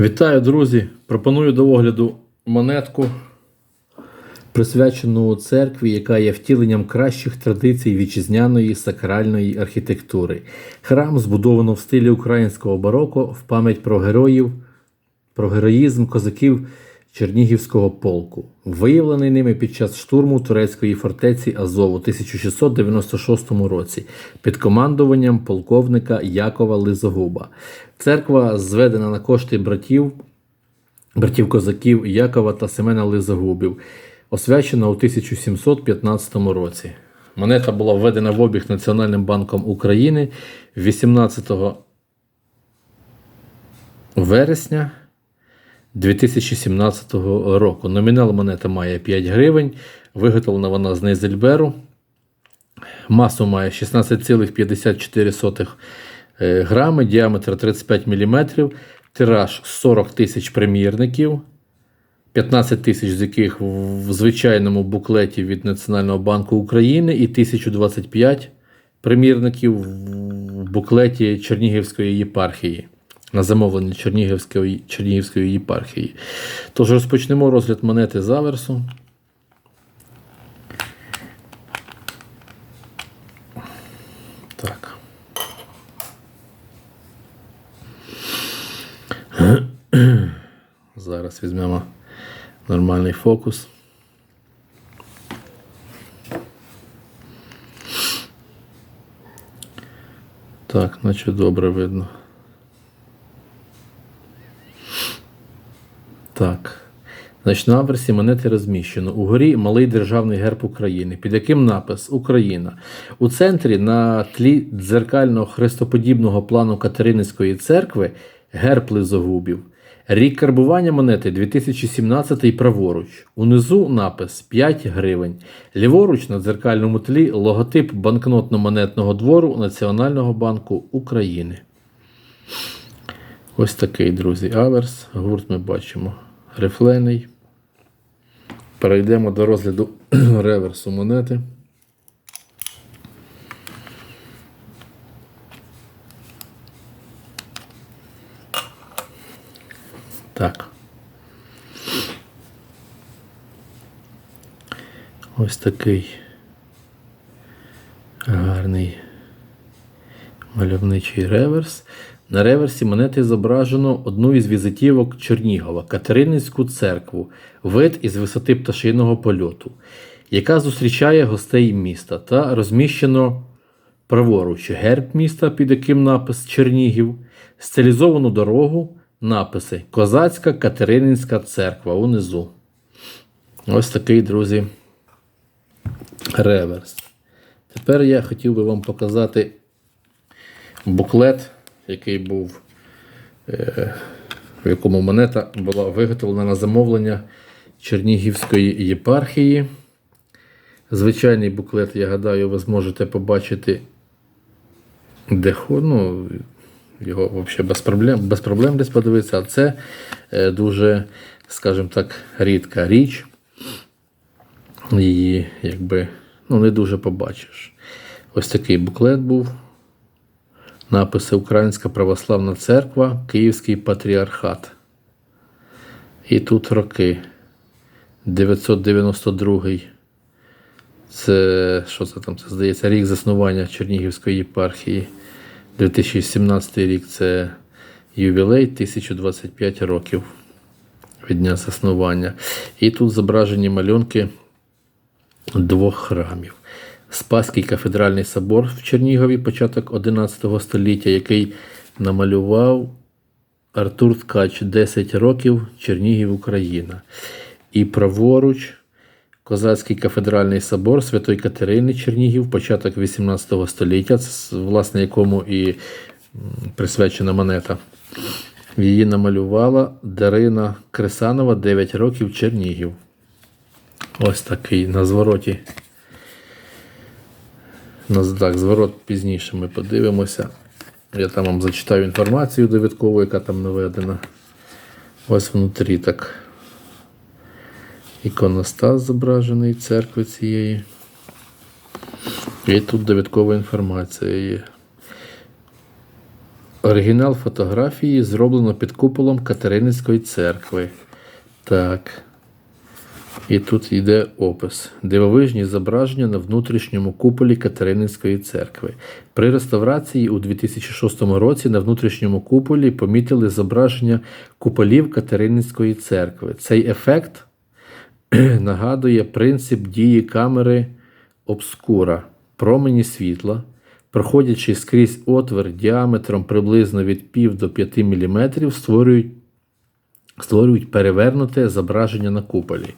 Вітаю, друзі! Пропоную до огляду монетку, присвячену церкві, яка є втіленням кращих традицій вітчизняної сакральної архітектури. Храм збудовано в стилі українського бароко в пам'ять про героїв, про героїзм козаків Чернігівського полку, виявлений ними під час штурму турецької фортеці Азову у 1696 році під командуванням полковника Якова Лизогуба. Церква зведена на кошти братів, братів козаків Якова та Семена Лизогубів, освячена у 1715 році. Монета була введена в обіг Національним банком України 18 вересня 2017 року. Номінал монета має 5 гривень, виготовлена вона з Нейзельберу. Масу має 16,54 е, грами, діаметр 35 мм, тираж 40 тисяч примірників, 15 тисяч з яких в звичайному буклеті від Національного банку України і 1025 примірників в буклеті Чернігівської єпархії на замовлення Чернігівської, Чернігівської єпархії. Тож розпочнемо розгляд монети заверсу. Так. Зараз візьмемо нормальний фокус. Так, наче добре видно. Так. Значить, на аверсі монети розміщено. Угорі малий державний герб України, під яким напис Україна. У центрі на тлі дзеркального хрестоподібного плану Катерининської церкви герб лизогубів. Рік карбування монети 2017 праворуч. Унизу напис 5 гривень. Ліворуч на дзеркальному тлі логотип банкнотно-монетного двору Національного банку України. Ось такий, друзі, аверс. Гурт ми бачимо рифлений. Перейдемо до розгляду реверсу монети. Так. Ось такий гарний мальовничий реверс. На реверсі монети зображено одну із візитівок Чернігова Катерининську церкву, вид із висоти пташиного польоту, яка зустрічає гостей міста та розміщено праворуч герб міста, під яким напис Чернігів, стилізовану дорогу, написи Козацька Катерининська церква унизу. Ось такий, друзі, реверс. Тепер я хотів би вам показати буклет який був, е, в якому монета була виготовлена на замовлення Чернігівської єпархії. Звичайний буклет, я гадаю, ви зможете побачити, де ну, його взагалі без проблем без проблем десь подивитися, а це е, дуже, скажімо так, рідка річ. Її якби ну, не дуже побачиш. Ось такий буклет був. Написи Українська Православна Церква, Київський Патріархат. І тут роки 992. Це що це там? Це здається, рік заснування Чернігівської єпархії. 2017 рік це ювілей 1025 років від дня заснування. І тут зображені малюнки двох храмів. Спаський кафедральний собор в Чернігові, початок 11 століття, який намалював Артур Ткач 10 років Чернігів Україна. І праворуч Козацький кафедральний собор Святої Катерини Чернігів, початок 18 століття, власне, якому і присвячена монета. Її намалювала Дарина Кресанова 9 років Чернігів. Ось такий на звороті. Так, зворот пізніше ми подивимося. Я там вам зачитаю інформацію довідкову, яка там наведена. Ось внутрі так. Іконостас зображений церкви цієї. І тут довідкова інформація є. Оригінал фотографії зроблено під куполом Катерининської церкви. Так. І тут йде опис. Дивовижні зображення на внутрішньому куполі Катерининської церкви. При реставрації у 2006 році на внутрішньому куполі помітили зображення куполів Катерининської церкви. Цей ефект нагадує принцип дії камери обскура, промені світла, проходячи скрізь отвір діаметром приблизно від пів до 5 мм, створюють, створюють перевернуте зображення на куполі.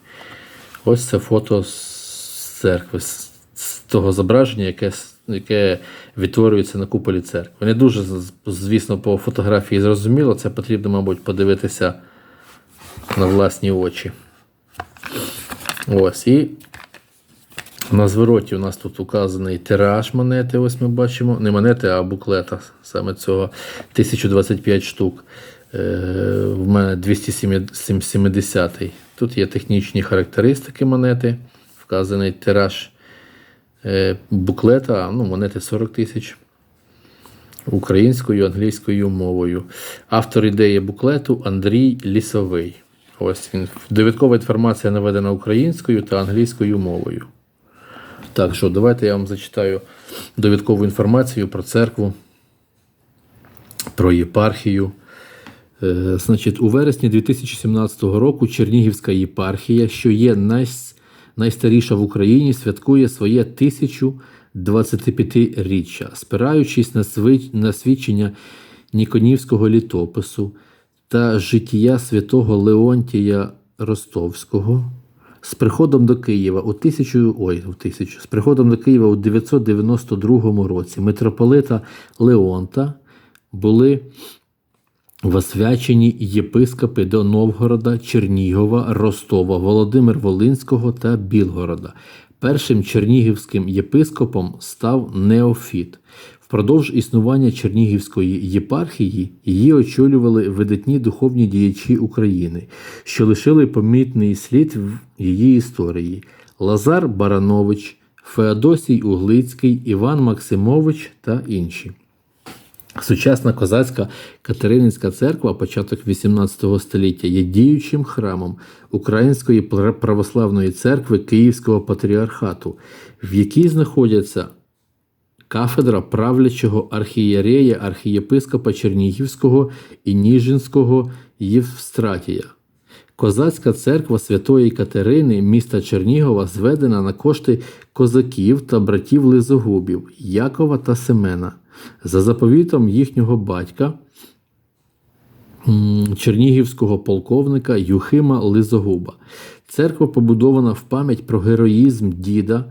Ось це фото з церкви, з того зображення, яке, яке відтворюється на куполі церкви. Не дуже, звісно, по фотографії зрозуміло, це потрібно, мабуть, подивитися на власні очі. Ось. І на звороті у нас тут указаний тираж монети. Ось ми бачимо. Не монети, а буклета саме цього 1025 штук. Е, в мене 270. Тут є технічні характеристики монети. Вказаний тираж е, буклета, ну, монети 40 тисяч. Українською, англійською мовою. Автор ідеї буклету Андрій Лісовий. Ось він. Довідкова інформація наведена українською та англійською мовою. Так що, давайте я вам зачитаю довідкову інформацію про церкву, про єпархію. Е, Значить, у вересні 2017 року Чернігівська єпархія, що є найс- найстаріша в Україні, святкує своє 1025-річчя, спираючись на, сви- на свідчення Ніконівського літопису та життя святого Леонтія Ростовського. З приходом до Києва у тисячу, ой, у тисячу, з приходом до Києва у 992 році митрополита Леонта були Восвячені єпископи до Новгорода, Чернігова, Ростова, Володимир Волинського та Білгорода. Першим чернігівським єпископом став Неофіт. Впродовж існування Чернігівської єпархії її очолювали видатні духовні діячі України, що лишили помітний слід в її історії: Лазар Баранович, Феодосій Углицький, Іван Максимович та інші. Сучасна козацька Катерининська церква, початок 18 століття, є діючим храмом Української православної церкви Київського патріархату, в якій знаходяться кафедра правлячого архієрея архієпископа Чернігівського і Ніжинського Євстратія. Козацька церква Святої Катерини міста Чернігова зведена на кошти козаків та братів Лизогубів Якова та Семена за заповітом їхнього батька чернігівського полковника Юхима Лизогуба. Церква побудована в пам'ять про героїзм діда,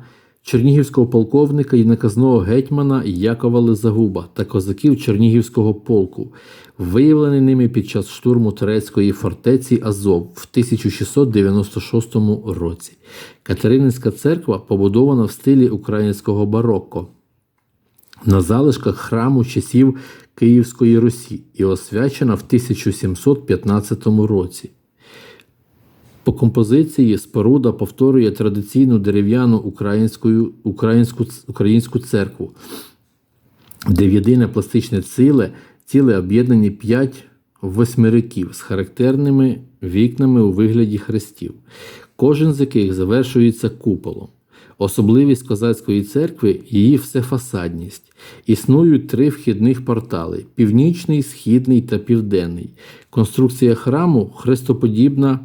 чернігівського полковника і наказного гетьмана Якова Лизогуба та козаків Чернігівського полку, виявлений ними під час штурму турецької фортеці Азов в 1696 році. Катерининська церква побудована в стилі українського барокко на залишках храму часів Київської Русі і освячена в 1715 році. По композиції споруда повторює традиційну дерев'яну українську, українську, українську церкву, де в єдине пластичне ціле, ціле об'єднані п'ять восьмириків з характерними вікнами у вигляді хрестів, кожен з яких завершується куполом. Особливість козацької церкви її всефасадність. Існують три вхідних портали: північний, східний та південний. Конструкція храму хрестоподібна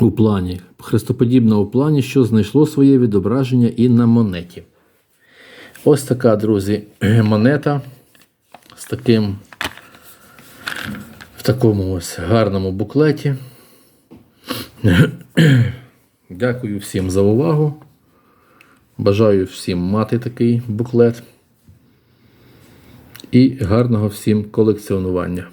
у плані, хрестоподібна у плані, що знайшло своє відображення і на монеті. Ось така, друзі, монета з таким в такому ось гарному буклеті. Дякую всім за увагу. Бажаю всім мати такий буклет. І гарного всім колекціонування.